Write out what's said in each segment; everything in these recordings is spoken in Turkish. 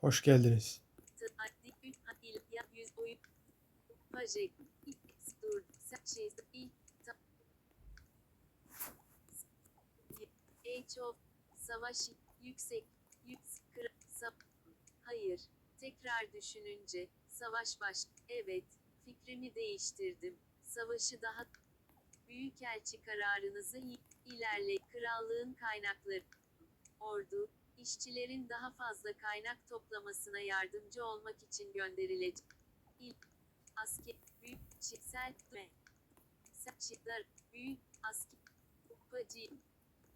Hoş geldiniz. Savaş yüksek yüks kır sa Hayır tekrar düşününce savaş baş evet fikrimi değiştirdim savaşı daha Büyükelçi kararınızı i- ilerle krallığın kaynakları ordu işçilerin daha fazla kaynak toplamasına yardımcı olmak için gönderilecek. İl, asker, büyük, çiftsel, ve, saçılar, büyük, asker, pacı,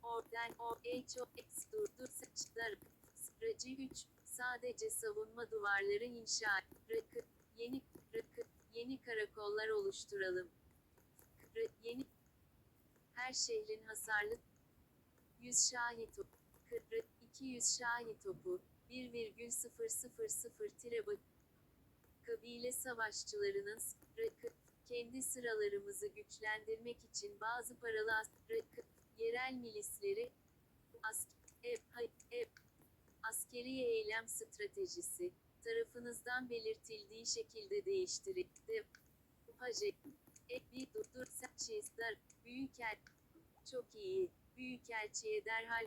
orden, o, eço, ex, durdu, saçlar, sıracı 3, sadece savunma duvarları inşa, rakı, yeni, rakı, yeni karakollar oluşturalım. Rakı, yeni, her şehrin hasarlı, 100 şahit, Kırı 200 şahi topu 1,000 tire kabile savaşçılarının rakı kendi sıralarımızı güçlendirmek için bazı paralı rakı yerel milisleri ask hay, ev askeri eylem stratejisi tarafınızdan belirtildiği şekilde değiştirin. Dev, paje, e, bir durdur, saçizler, büyükel, çok iyi, büyükelçiye derhal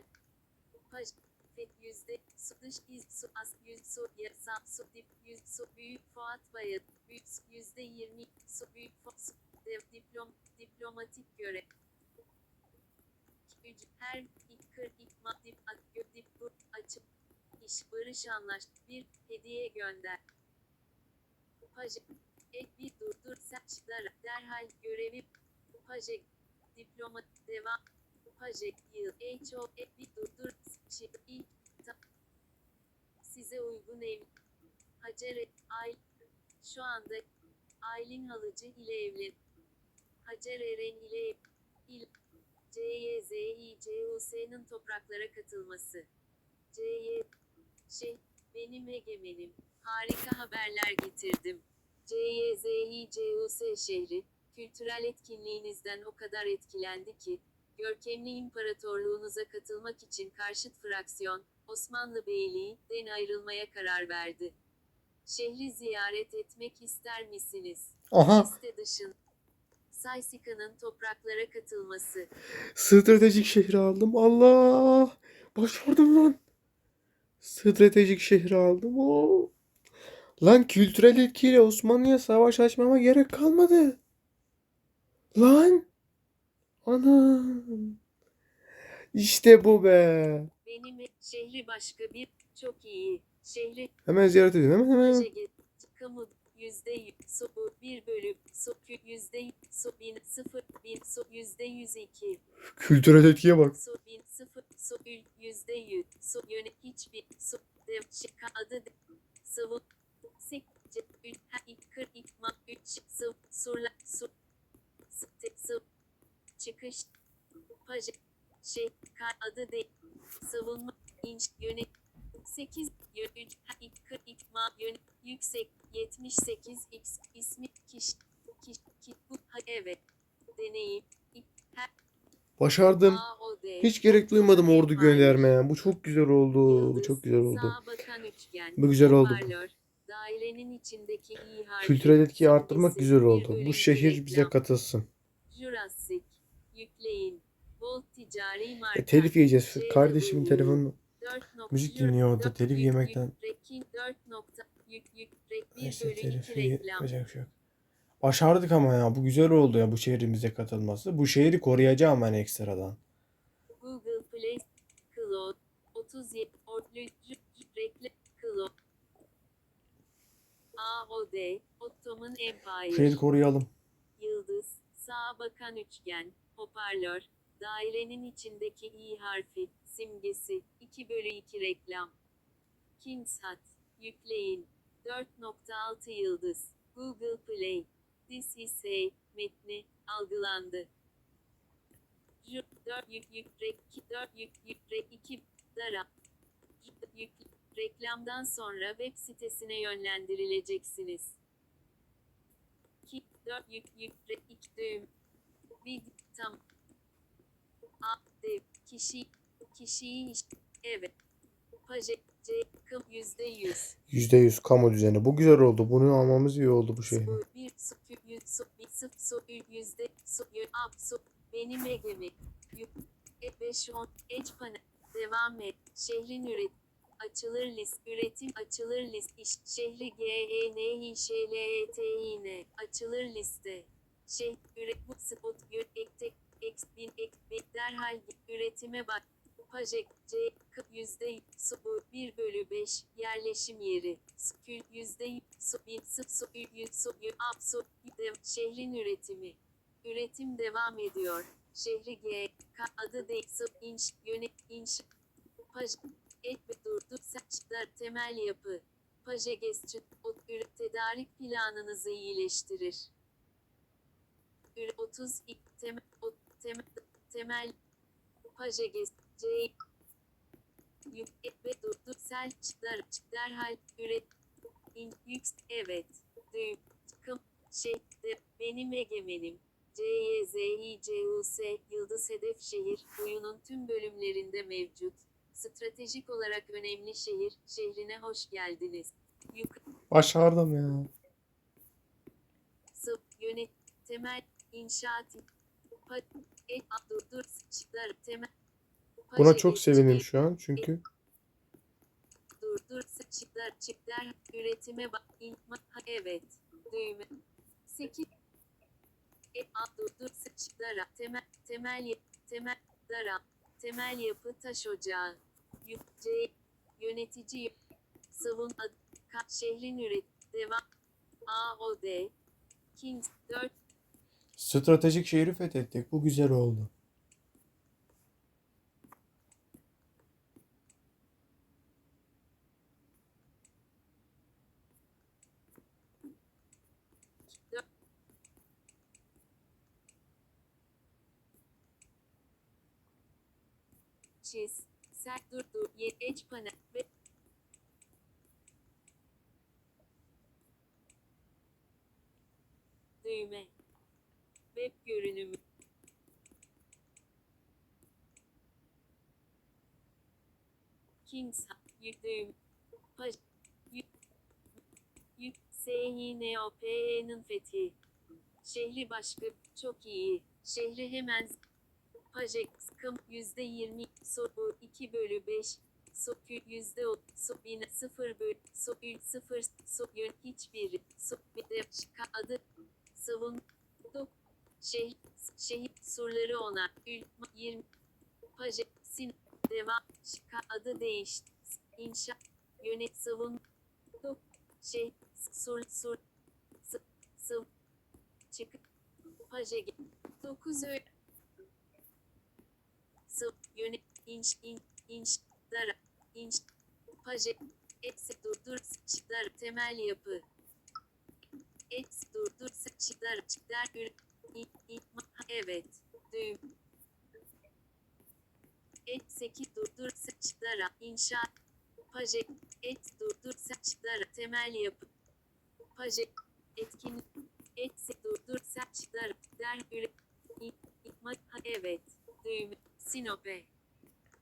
Paj, fet yüzde, su dış iz, su as, yüz, su, yasa, su dip, yüz, su, büyük, Fuat Bayat, büyük, yüzde yirmi, su, büyük, su, dev, diplom, diplomatik görev. Üc, her, ik, kır, ikma, dip, gö, dip, bu, açıp, iş, barış anlaş, bir, hediye gönder. Paj, ek, bir, durdur, saçlar, derhal, görevi, Paj, diplomat, devam, Pajek yıl. H.O. Bir durdur ilk size uygun ev. Hacer Ay şu anda Aylin Halıcı ile evli. Hacer Eren ile ev il CYZİCUS'nın topraklara katılması. CY şey benim egemenim. Harika haberler getirdim. CYZİCUS şehri kültürel etkinliğinizden o kadar etkilendi ki görkemli imparatorluğunuza katılmak için karşıt fraksiyon, Osmanlı Beyliği'den ayrılmaya karar verdi. Şehri ziyaret etmek ister misiniz? Aha Liste dışın. Saysika'nın topraklara katılması. stratejik şehri aldım. Allah. Başardım lan. Stratejik şehri aldım. Oo. Lan kültürel etkiyle Osmanlı'ya savaş açmama gerek kalmadı. Lan. Anam. İşte bu be. Benim şehri başka bir çok iyi. Şehri Hemen ziyaret edin. Hemen hemen. Kamu yüzde yüz, su bir bölü, su yüzde yüz, su bin sıfır bin su yüzde yüz iki. Kültürel etkiye bak. Su bin sıfır su yüzde yüz su yöne hiçbir su dev şika adı sıvı sek ik kır ikma üç sıv surla su sıv çıkış paje şey adı de savunma inç yöne 8 yön 3 ha ik kır ikma yön yüksek 78 x ismi kiş kiş ki bu ha evet deneyim ik Başardım. Hiç gerek duymadım ordu göndermeye. Bu çok güzel oldu. Bu çok güzel oldu. Bu güzel oldu. Dairenin içindeki. Kültürel etkiyi arttırmak güzel oldu. Bu şehir bize katılsın. Jurassic. Yükleyin. Volt ticari marka. E, telif yiyeceğiz. Şey, Kardeşimin telefonu. 4 nokta- Müzik dinliyor orada, telif yük- yemekten. yük- Rekin 4 nokta yük yük rek 1 Neyse bölü 2 telifi yapacak şey yok. Başardık ama ya. Bu güzel oldu ya bu şehrimize katılması. Bu şehri koruyacağım ben ekstradan. Google Play Cloud 37 Ortlü Reklam Cloud AOD Ottoman Empire şehri koruyalım. Yıldız, sağa bakan üçgen, hoparlör, dairenin içindeki i harfi, simgesi, 2 bölü 2 reklam. Kingshat, yükleyin, 4.6 yıldız, Google Play, This is a, metni, algılandı. J, 4 yük yük rek, 4 yük yük rek, 2, dara. Yük, reklamdan sonra web sitesine yönlendirileceksiniz. 2, 4 yük yük re 2 düğüm. Bir tam. A dev kişi kişiyi iş evet. Paje C kım yüzde yüz. %100 kamu düzeni. Bu güzel oldu. Bunu almamız iyi oldu bu yüz ü- yüzde benim egemi. E beş on eç panel devam et. Şehrin üret açılır list üretim açılır list iş şehri G E N I Ş L E T İ N açılır liste. Şey üret bu spot yön ek tek ek bin ek bin derhal üretime bak. Pajek C kıp yüzde su 1 bölü 5 yerleşim yeri. Skül yüzde su bin su su yü su yü ab su de, şehrin üretimi. Üretim devam ediyor. Şehri G K adı değil su inş yönet inş Paj et durdu saçlar temel yapı. Paje gestri ot ürün tedarik planınızı iyileştirir. Ür 30 ilk temel temel temel Paje gest C yük ve durdu selçler derhal üret in yük evet düğüm kım de benim egemenim C Y Z I C U S Yıldız Hedef Şehir oyunun tüm bölümlerinde mevcut. Stratejik olarak önemli şehir, şehrine hoş geldiniz. Yuk Başardım ya. sıp yönet temel inşaat Buna çok sevindim şu an çünkü. Durdur sıçıklar çipler üretime bak. İnma evet. Düğme. 8 e a durdur sıçıklara temel temel temel dara temel yapı taş ocağı. C yönetici yö- savun ad, şehrin üret devam A O D. Kings 4 stratejik şehri fethettik. Bu güzel oldu. çiz sert durdur ye eç panel düğme web görünümü. Kings yük düğüm paj yük yük SİNOP'nin fethi. Şehri başka çok iyi. Şehri hemen Pajek kım yüzde yirmi soru 2 bölü 5 Sokü yüzde o su bin sıfır bölü ül sıfır yön hiçbiri bir de adı savun şehir şehir surları ona ül ma- yirmi Pajek sin devam şka adı değiş inşa yönet savun dok şey sur sur sı- sıv çık Pajek 9 öğ sıv yönet inş in inş dara inş paje eksi durdur sıçlar temel yapı. Eksi durdur in, in, ma- evet. Düğüm. Et seki durdur sıçlara inşaat. Paje et durdur sıçlara temel yapı. Paje etkin et durdur sıçlara der ür in, in, ma- ha, evet. Düğüm. Sinope.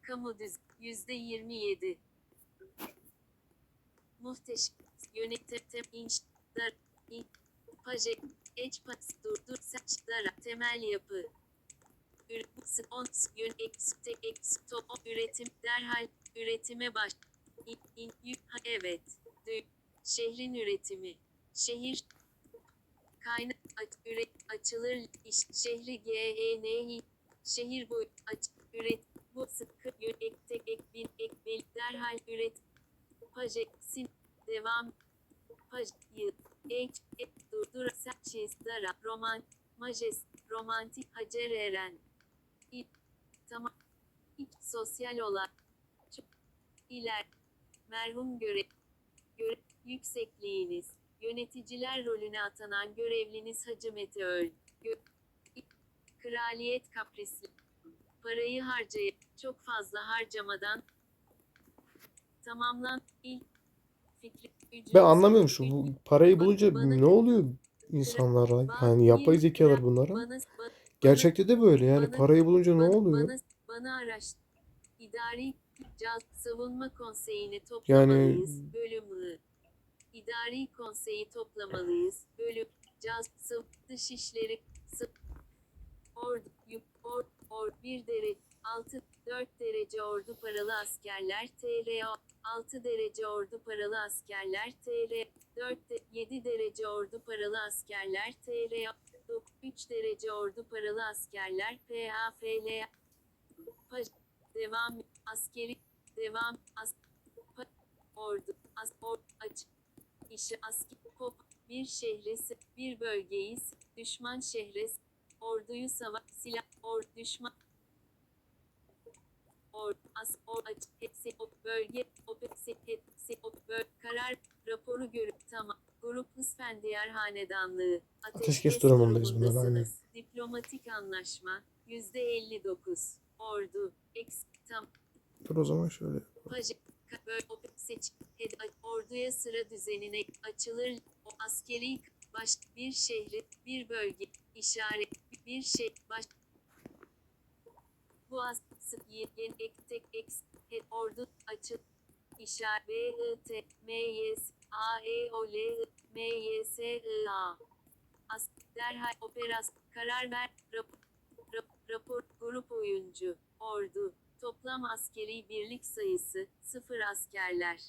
Kamu düz. Yüzde yirmi yedi. Muhteşem. Yönetim inş dar in paje eç pas durdur saçlara temel yapı. On yön eks tek eks to o üretim derhal üretime baş. Evet. Şehrin üretimi. Şehir kaynak aç, üret açılır iş şehri G E N I Şehir boyu aç, üret, bu sıkı yön ek tek ek bin ek bel derhal üret. Paje, sin, devam. Paj, yıl, ek, ek, durdur, çiz, dara, roman, majes, romantik, hacer eren. İp, tamam. İç, sosyal olan. Çok, iler, merhum görev, görev, yüksekliğiniz. Yöneticiler rolüne atanan görevliniz Hacı Mete Öl. Gö- Kraliyet kaprisli. Parayı harcayıp çok fazla harcamadan tamamlan ilk Ben anlamıyorum şu bu parayı bulunca ne oluyor insanlara? Yani yapay bir- zekalar bunlara. Gerçekte de böyle yani parayı bulunca ne oluyor? Bana, araş. İdari Savunma Konseyi'ni toplamalıyız. Yani- Bölümü. İdari Konseyi toplamalıyız. Bölüm. Caz Dışişleri Ordu Or Or 1 derece 6 4 derece ordu paralı askerler TRO 6 derece ordu paralı askerler TR 4 de, 7 derece ordu paralı askerler TRO 3 derece ordu paralı askerler PAFL Paj, devam askeri devam as pa, ordu as or aç işi asker kop bir şehri s- bir bölgeyi düşman şehri s- orduyu savaş silah or düşman or as or aç hepsi o bölge o hepsi hepsi o böl karar raporu görüp tamam. Grup Hısfendiyar Hanedanlığı. Ateşkes durumundayız bunlar, durumundasınız. Diplomatik anlaşma %59 ordu eks tam. Dur o zaman şöyle. Paje, seç, hed, orduya sıra düzenine açılır, o askeri baş, bir şehri, bir bölge, işaret, bir şey, baş, bu as, sık, y, gen, ek, tek, eks, hed, ordu, açıl, işaret, B, I, T, M, Y, S, A, E, O, L, M, Y, S, I, A. As, derhal, operasyon, karar ver, rapor, rap, rapor, grup oyuncu, ordu, Toplam askeri birlik sayısı 0 askerler.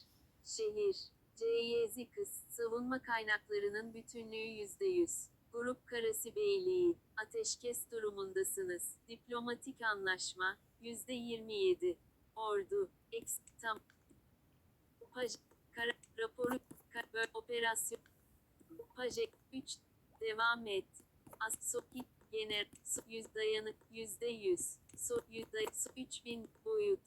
Şehir CYZ kız savunma kaynaklarının bütünlüğü %100. Grup Karası Beyliği ateşkes durumundasınız. Diplomatik anlaşma %27. Ordu eks tam Paj kara, raporu ka, böl, operasyon Paje 3 devam et. As Soki genel su, yüz dayanık yüzde yüz. Su yüzde su 3000 boyut.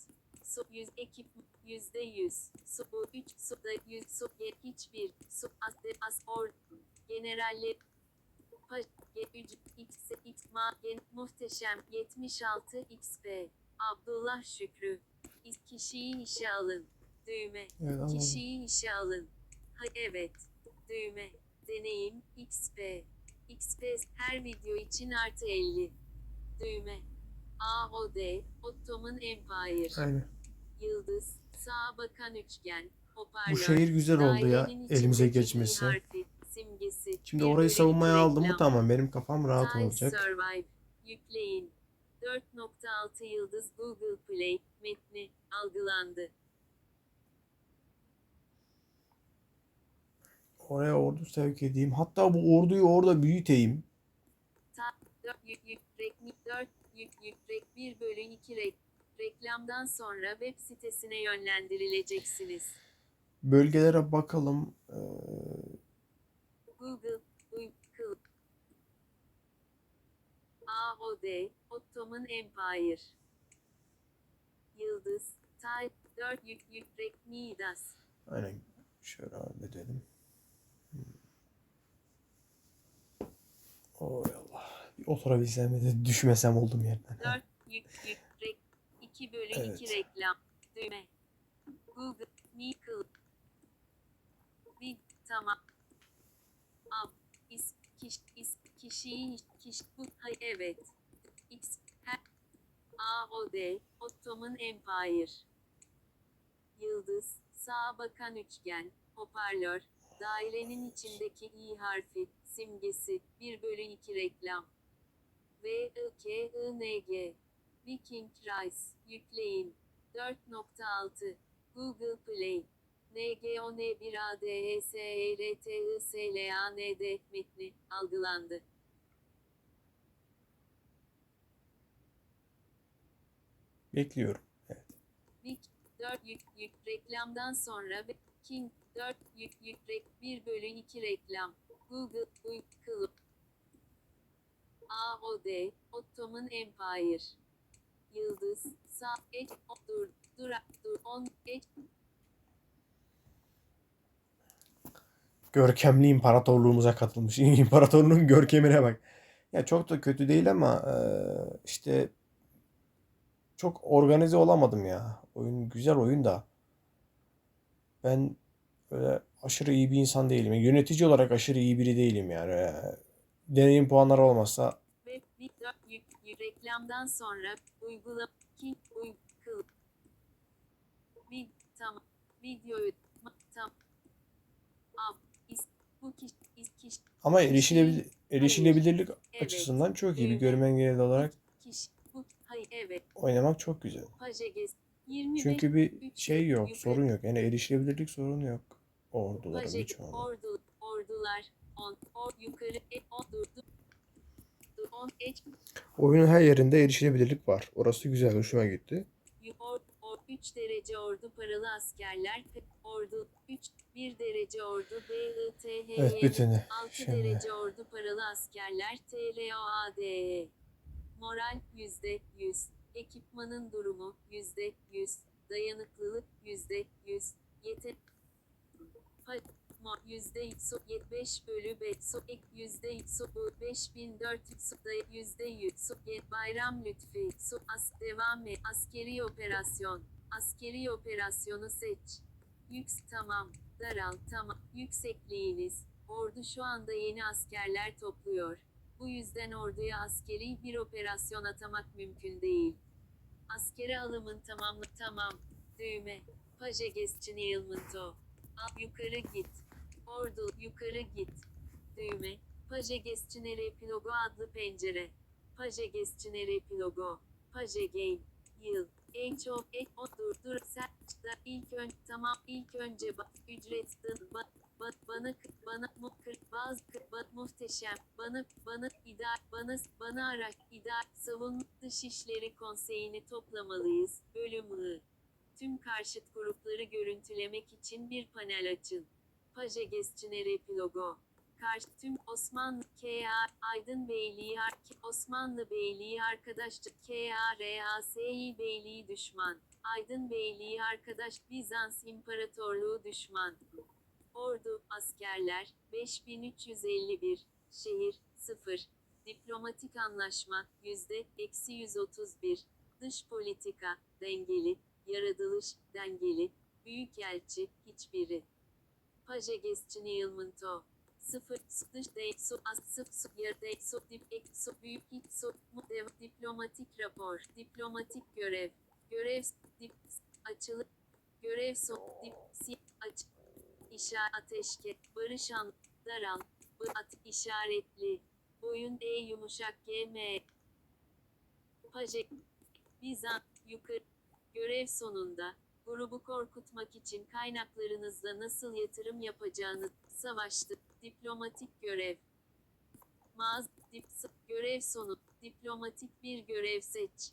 Su yüz ekip yüzde yüz. Su bu 3 su da yüz su ge, hiçbir su as de as or generaller pa ge, üc, x x ma gen, muhteşem 76 xp Abdullah Şükrü İs- kişiyi işe alın düğme Evet. Kişiyi işe alın. Ha evet. Düğme. Deneyim. XP. XP her video için artı 50. Düğme. AOD. Ottoman Empire. Aynen. Yıldız. Sağa bakan üçgen. Hoparlör. Bu şehir güzel oldu ya elimize geçmesi. harfi, simgesi. Şimdi orayı savunmaya aldım mı tamam benim kafam rahat olacak. Survive. Yükleyin. 4.6 yıldız Google Play metni algılandı. Oraya ordu sevk edeyim. Hatta bu orduyu orada büyüteyim. 4 yük yük rek 4 yük yük rek 1 bölü 2 rek reklamdan sonra web sitesine yönlendirileceksiniz. Bölgelere bakalım. Ee, Google AOD Ottoman Empire Yıldız Type 4 yük yük rek Midas aynen şöyle halledelim. Hmm. Oy Allah. Bir oturabilsem de düşmesem oldum yerden. 4 yük yük rek 2 bölü 2 Evet. reklam düğme Google Nickel bir tamam Ab is kiş is kişiyi kiş bu hay evet. X her AOD Ottoman Empire. Yıldız Sağa bakan üçgen Hoparlör Dairenin içindeki i harfi simgesi 1 bölü 2 reklam. V I K I N G. Viking Rise yükleyin. 4.6 Google Play. NGON 1 ADESERTISLAND metni algılandı. Bekliyorum. Vik 4 yük yük reklamdan sonra King 4 yük yük rek 1 bölü 2 reklam Google Uykulu AOD Ottoman Empire Yıldız Sağ Et Dur Dur Dur On Et Görkemli imparatorluğumuza katılmış. İmparatorluğun görkemine bak. Ya çok da kötü değil ama işte çok organize olamadım ya. Oyun güzel oyun da. Ben öyle aşırı iyi bir insan değilim. Yönetici olarak aşırı iyi biri değilim yani. Eee, Deneyim puanları yük reklamdan sonra uygula Tamam. Videoyu tam. Ama erişilebilir, erişilebilirlik açısından çok iyi. Bir görme engelli olarak hayır evet. oynamak çok güzel. Pajegez 25 Çünkü bir şey yok, yukarı- sorun yok. Yani erişilebilirlik sorunu yok. Orduların birçoğunda. ordu ordular on or yukarı e on durdu. Du- On eç Oyunun her yerinde erişilebilirlik var. Orası güzel, hoşuma gitti. or, or 3 derece ordu paralı askerler ordu 3 1 derece ordu BITH Evet, bütünü. 6 Şimdi. derece ordu paralı askerler TROADE. Moral yüzde yüz. Ekipmanın durumu yüzde yüz. Dayanıklılık yüzde yüz. Yeter. Yüzde su 75 bölü 5 su ek yüzde su bu 5400 su da yüzde yüz. Ye- bayram lütfi. Su as devam et. Askeri operasyon. Askeri operasyonu seç. Yüks tamam. Daral tamam. Yüksekliğiniz. Ordu şu anda yeni askerler topluyor bu yüzden orduya askeri bir operasyon atamak mümkün değil askeri alımın tamamı tamam düğme paje gestionilmento Al yukarı git. Ordu yukarı git. Düğme. Paje Gestioner Epilogo adlı pencere. Paje Gestioner Epilogo. Paje Game. Yıl. En çok et o dur dur sen ilk ön tamam ilk önce bak ücret ba, ba, bana bana mu kır bazı kı- ba, muhteşem bana bana idare bana bana araç idare savunma dışişleri konseyini toplamalıyız bölümü Tüm karşıt grupları görüntülemek için bir panel açın. Paje Gestioner Epilogo. Karşı tüm Osmanlı K.A. Aydın Beyliği Osmanlı Beyliği arkadaşça K.A.R.A.S.İ Beyliği düşman. Aydın Beyliği arkadaş Bizans İmparatorluğu düşman. Ordu, askerler, 5351, şehir, 0, diplomatik anlaşma, yüzde, eksi 131, dış politika, dengeli, yaratılış, dengeli, büyükelçi, hiçbiri. Paje Gestionilmento. Sıfır, su, dış, de, su, as, sıf, su, yer, de, su, dip, ek, su, büyük, hiç, su, mu, dev, diplomatik rapor, diplomatik görev, görev, dip, açılı, görev, son, dip, si, aç, işaret, ateşke, barış an, daral, bu, at, işaretli, boyun, e, yumuşak, g, m, paje, Bizans, yukarı, Görev sonunda, grubu korkutmak için kaynaklarınızla nasıl yatırım yapacağını, savaştı, diplomatik görev. Mağaz, dip, görev sonu, diplomatik bir görev seç.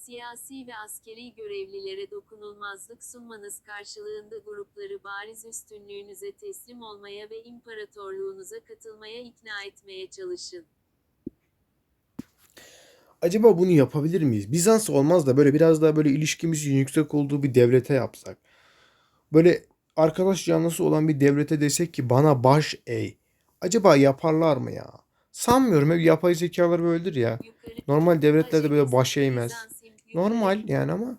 Siyasi ve askeri görevlilere dokunulmazlık sunmanız karşılığında grupları bariz üstünlüğünüze teslim olmaya ve imparatorluğunuza katılmaya ikna etmeye çalışın. Acaba bunu yapabilir miyiz? Bizans olmaz da böyle biraz daha böyle ilişkimizin yüksek olduğu bir devlete yapsak. Böyle arkadaş canlısı olan bir devlete desek ki bana baş ey. Acaba yaparlar mı ya? Sanmıyorum. Hep yapay zekalar böyledir ya. Normal devletlerde böyle baş eğmez. Normal yani ama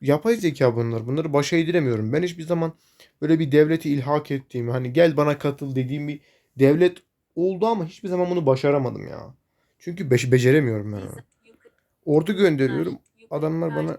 yapay zeka bunlar. Bunları başa eğdiremiyorum. Ben hiçbir zaman böyle bir devleti ilhak ettiğimi hani gel bana katıl dediğim bir devlet oldu ama hiçbir zaman bunu başaramadım ya. Çünkü beş beceremiyorum ben yukarı, Ordu gönderiyorum. Adamlar bana-.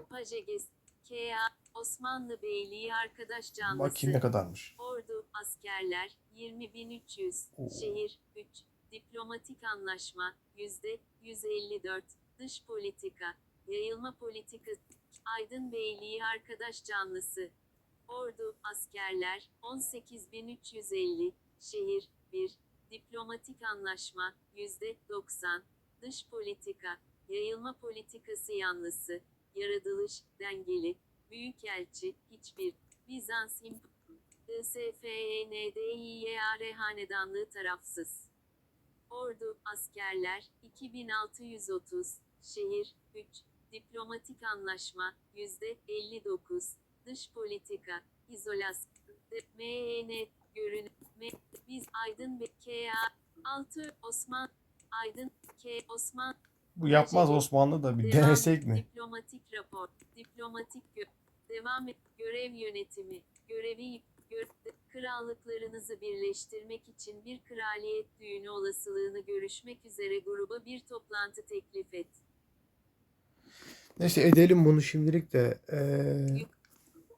Osmanlı Beyliği arkadaş canlısı. Bakayım ne kadarmış. Ordu, askerler, 20.300, Oo. şehir, 3, diplomatik anlaşma, yüzde, 154, dış politika, yayılma politikası, Aydın Beyliği arkadaş canlısı. Ordu, askerler, 18.350, şehir, 1, diplomatik anlaşma, yüzde, 90, dış politika, yayılma politikası yanlısı, yaratılış, dengeli, büyükelçi, hiçbir, Bizans İmp ISFENDİYAR Hanedanlığı tarafsız. Ordu, askerler, 2630, şehir, 3, diplomatik anlaşma, yüzde 59, dış politika, izolasyon, MEN, görünüm, M, biz Aydın ve KA, 6, Osman, Aydın, K, Osman, Bu yapmaz Osmanlı da bir Devam, denesek mi? Diplomatik rapor, diplomatik gö devam et, görev yönetimi, görevi gö krallıklarınızı birleştirmek için bir kraliyet düğünü olasılığını görüşmek üzere gruba bir toplantı teklif et. Neyse edelim bunu şimdilik de. Ee,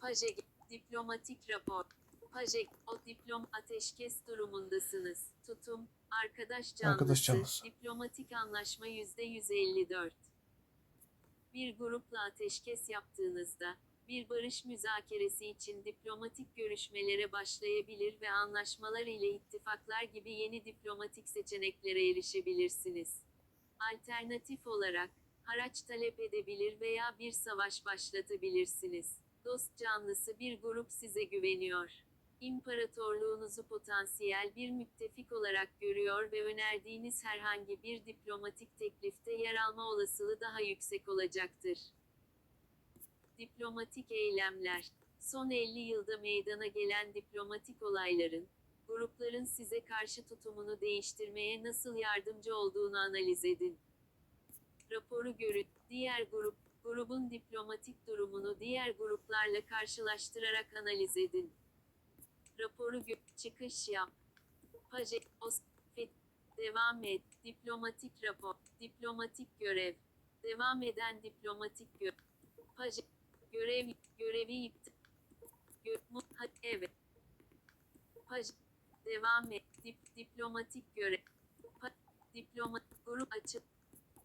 Paje Diplomatik rapor. Pajek, o diplom ateşkes durumundasınız. Tutum, arkadaş canlısı, Arkadaş canlısı. diplomatik anlaşma %154. Bir grupla ateşkes yaptığınızda, bir barış müzakeresi için diplomatik görüşmelere başlayabilir ve anlaşmalar ile ittifaklar gibi yeni diplomatik seçeneklere erişebilirsiniz. Alternatif olarak, haraç talep edebilir veya bir savaş başlatabilirsiniz. Dost canlısı bir grup size güveniyor. İmparatorluğunuzu potansiyel bir müttefik olarak görüyor ve önerdiğiniz herhangi bir diplomatik teklifte yer alma olasılığı daha yüksek olacaktır. Diplomatik eylemler. Son 50 yılda meydana gelen diplomatik olayların, grupların size karşı tutumunu değiştirmeye nasıl yardımcı olduğunu analiz edin. Raporu görün. Diğer grup, grubun diplomatik durumunu diğer gruplarla karşılaştırarak analiz edin. Raporu gö çıkış yap. Paje, os, fet, devam et. Diplomatik rapor, diplomatik görev. Devam eden diplomatik görev. Paje, görev, görevi iptal. Gö, evet. Paje, devam et. Dip, diplomatik görev. Pa, diploma, grup açık.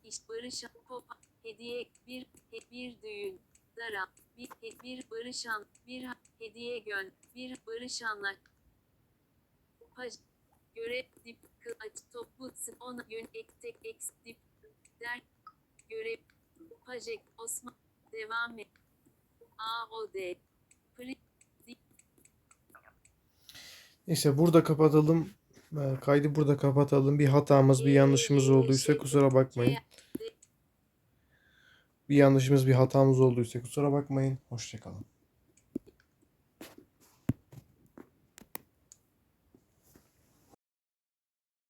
İş barış pop hediye bir bir düğün dara bir bir barış an bir hediye gön bir barış anlaş. Paj görev dip aç toplu sı- ona yön ek tek ek dip der görev pajek Osman devam et. A O D pri Neyse burada kapatalım. Ee, Kaydı burada kapatalım. Bir hatamız, bir yanlışımız olduysa kusura bakmayın. Bir yanlışımız, bir hatamız olduysa kusura bakmayın. Hoşçakalın.